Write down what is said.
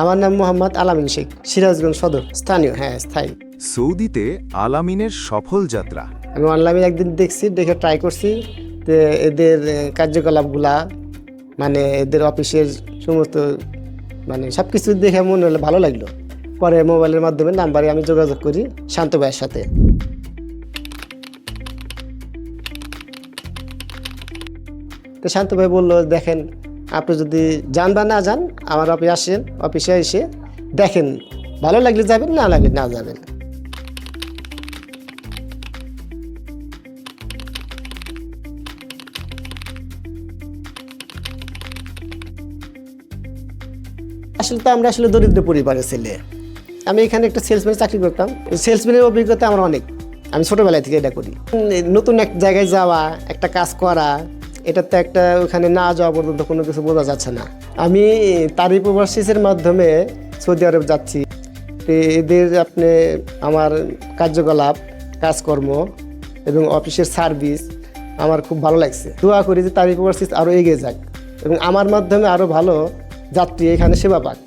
আমার নাম মোহাম্মদ আলামিন শেখ সিরাজগঞ্জ সদর স্থানীয় হ্যাঁ স্থায়ী। সৌদিতে আলামিনের সফল যাত্রা। আমি অনলাইনে একদিন দেখছি দেখে ট্রাই করছি এদের কার্যকলাপগুলা মানে এদের অফিসের সমস্ত মানে সব কিছু দেখে মনে হলো ভালো লাগল। পরে মোবাইলের মাধ্যমে নাম্বারে আমি যোগাযোগ করি শান্ত ভাইয়ের সাথে। তো শান্ত ভাই বলল দেখেন আপনি যদি যান বা না যান, আমার অফিসে আসেন, অফিসে এসে দেখেন, ভালো লাগলে যাবেন, না লাগলে না যাবেন। আসলে তো আমরা আসলে দরিদ্র পরিবারের ছেলে। আমি এখানে একটা সেলসম্যান চাকরি করতাম। সেলসম্যানের অভিজ্ঞতা আমার অনেক। আমি ছোটোবেলায় থেকে এটা করি। নতুন এক জায়গায় যাওয়া, একটা কাজ করা এটা তো একটা ওখানে না যাওয়া পর্যন্ত কোনো কিছু বোঝা যাচ্ছে না। আমি তারিফ ওভারসিসের মাধ্যমে সৌদি আরব যাচ্ছি। এদের আপনি আমার কার্যকলাপ, কাজকর্ম এবং অফিসের সার্ভিস আমার খুব ভালো লাগছে। দোয়া করি যে তারিফ ওভারসিস আরও এগিয়ে যাক এবং আমার মাধ্যমে আরও ভালো যাত্রী এখানে সেবা পাক।